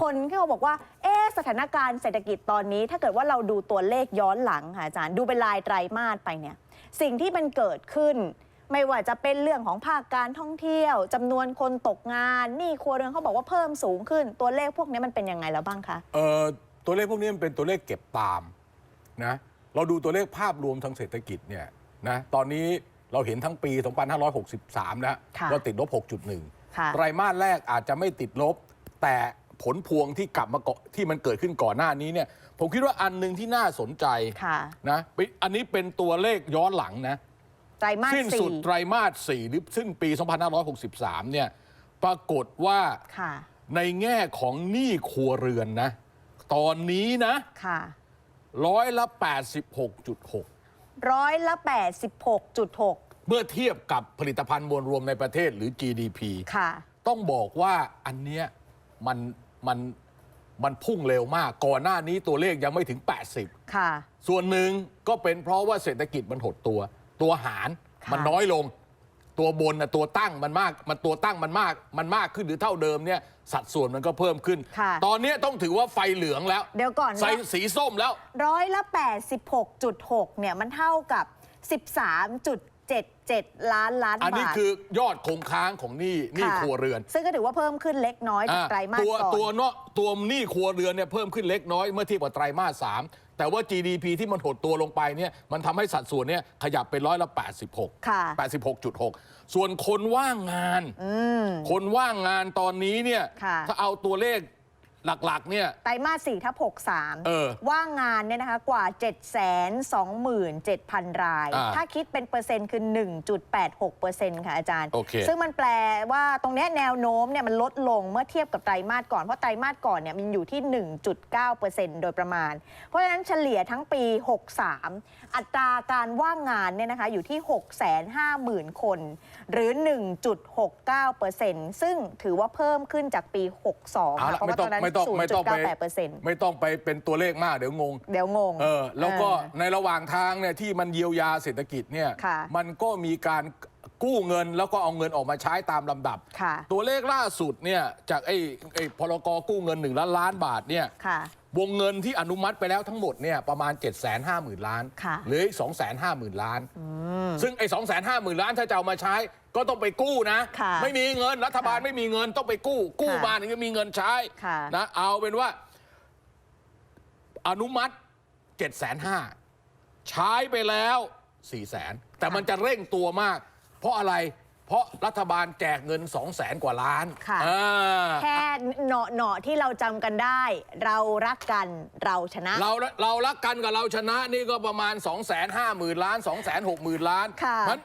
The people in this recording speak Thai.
คนที่เขาบอกว่า เอ๊ะสถานการณ์เศรษฐกิจตอนนี้ ถ้าเกิดว่าเราดูตัวเลขย้อนหลังค่ะอาจารย์ดูเป็นรายไตรมาสไปเนี่ย สิ่งที่มันเกิดขึ้น ไม่ว่าจะเป็นเรื่องของภาคการท่องเที่ยวจำนวนคนตกงานหนี่ครัวเรือนเขาบอกว่าเพิ่มสูงขึ้นตัวเลขพวกนี้มันเป็นยังไงแล้วบ้างคะ เอ่อตัวเลขพวกนี้มันเป็นตัวเลขเก็บตามนะเราดูตัวเลขภาพรวมทางเศรษฐกิจเนี่ยนะตอนนี้เราเห็นทั้งปี 2563นะค่ะ ว่าติดลบค่ะ6.1ไตรมาสแรกอาจจะไม่ติดลบ แต่ ผลพวงที่กลับมาเกาะที่มันเกิดขึ้นก่อนหน้านี้เนี่ย ผมคิดว่าอันหนึ่งที่น่าสนใจค่ะนะเป็นอันนี้เป็นตัวเลขย้อนหลังนะไตรมาสสิ้นสุดสี่ไตรมาส4หรือสิ้นปี 2563 เนี่ย ปรากฏว่าค่ะในแง่ของหนี้ครัวเรือนนะ ตอนนี้นะค่ะ ร้อยละ 86.6 ร้อยละ 86.6 เมื่อเทียบกับผลิตภัณฑ์มวลรวมในประเทศหรือ GDP ค่ะ ต้องบอกว่าอันเนี้ยมัน มันมันพุ่งเร็วมาก ก่อนหน้านี้ตัวเลขยังไม่ถึง 80 ค่ะ ส่วนหนึ่งก็เป็นเพราะว่าเศรษฐกิจมันหดตัว ตัวหารค่ะมันน้อยลง ตัวบนนะตัวตั้งมันมาก มันตัวตั้งมันมาก มันมากขึ้นหรือเท่าเดิมเนี่ย สัดส่วนมันก็เพิ่มขึ้น ค่ะ ตอนนี้ต้องถือว่าไฟเหลืองแล้วเดี๋ยวก่อนใส่สีส้มแล้ว ร้อยละ 86.6 เนี่ย มันเท่ากับ 13.77 ล้านล้านอันนี้บาทคือยอดคงค้างของหนี้หนี้ะครัวเรือน ซึ่งก็ถือว่าเพิ่มขึ้นเล็กน้อยจากอ่าไตรมาสตัวก่อนตัวเนาะตัวหนี้ครัวเรือนเนี่ยเพิ่มขึ้นเล็กน้อยเมื่อเทียบกับไตรมาสสามแต่ว่า GDP ที่มันหดตัวลงไปเนี่ยมันทำให้สัดส่วนเนี่ยขยับเป็นร้อยละ 86ค่ะ86.6 ส่วนคนว่างงาน คนว่างงานตอนนี้เนี่ยค่ะถ้าเอาตัวเลข หลักๆเนี่ย ไตรมาส4ทับเออ63ว่างงานเนี่ยนะคะกว่า 727,000 ราย อ่าถ้าคิดเป็นเปอร์เซ็นต์คือ 1.86%ค่ะอาจารย์ โอเค ซึ่งมันแปลว่าตรงเนี้ยแนวโน้มเนี่ยมันลดลงเมื่อเทียบกับไตรมาสก่อน เพราะไตรมาสก่อนเนี่ยมันอยู่ที่ 1.9%โดยประมาณ เพราะฉะนั้นเฉลี่ยทั้งปี 63 อัตราการว่างงานเนี่ยนะคะอยู่ที่ 650,000 คน หรือ 1.69%ซึ่งถือว่าเพิ่มขึ้นจากปี 62เอาค่ะละเพราะไม่ว่าต้ตอองนนั้น ไม่ต้องไม่ต้องไป0.98%ไม่ต้องไปเป็นตัวเลขมากเดี๋ยวงง เดี๋ยวงง เออแล้วก็เออในระหว่างทางเนี่ยที่มันเยียวยาเศรษฐกิจเนี่ยค่ะ มันก็มีการกู้เงินแล้วก็เอาเงินออกมาใช้ตามลำดับ ค่ะ ตัวเลขล่าสุดเนี่ยจากไอ้ไอ้พรกกู้เงิน1ล้านล้านบาทเนี่ย ค่ะ วงเงินที่อนุมัติไปแล้วทั้งหมดเนี่ยประมาณ 7 5 0 0 0 0 ล้าน ค่ะเหลืออีก2 5 0 0 0 0 ล้าน ซึ่งไอ้2 5 0 0 0 0 ล้านถ้าจะเอามาใช้ก็ต้องไปกู้นะ ค่ะไม่มีเงินรัฐบาลค่ะไม่มีเงินต้องไปกู้ กู้ค่ะมาถึงจะมีเงินใช้ค่ะ นะเอาเป็นว่า อนุมัติ 7 5 0 0 0ใช้ไปแล้ว4 0 0 0 0 0แต่มันจะเร่งตัวมาก เพราะอะไร เพราะรัฐบาลแจกเงิน 2 0 0 0 0 0กว่าล้านค่ะ อ่าแค่เหนาะเหนาะๆที่เราจำกันได้ เรารักกันเราชนะ เราเรารักกันกับเราชนะนี่ก็ประมาณ 2 5 0 0 0 0ล้าน 2 6 0 0 0 0ล้านค่ะ มัน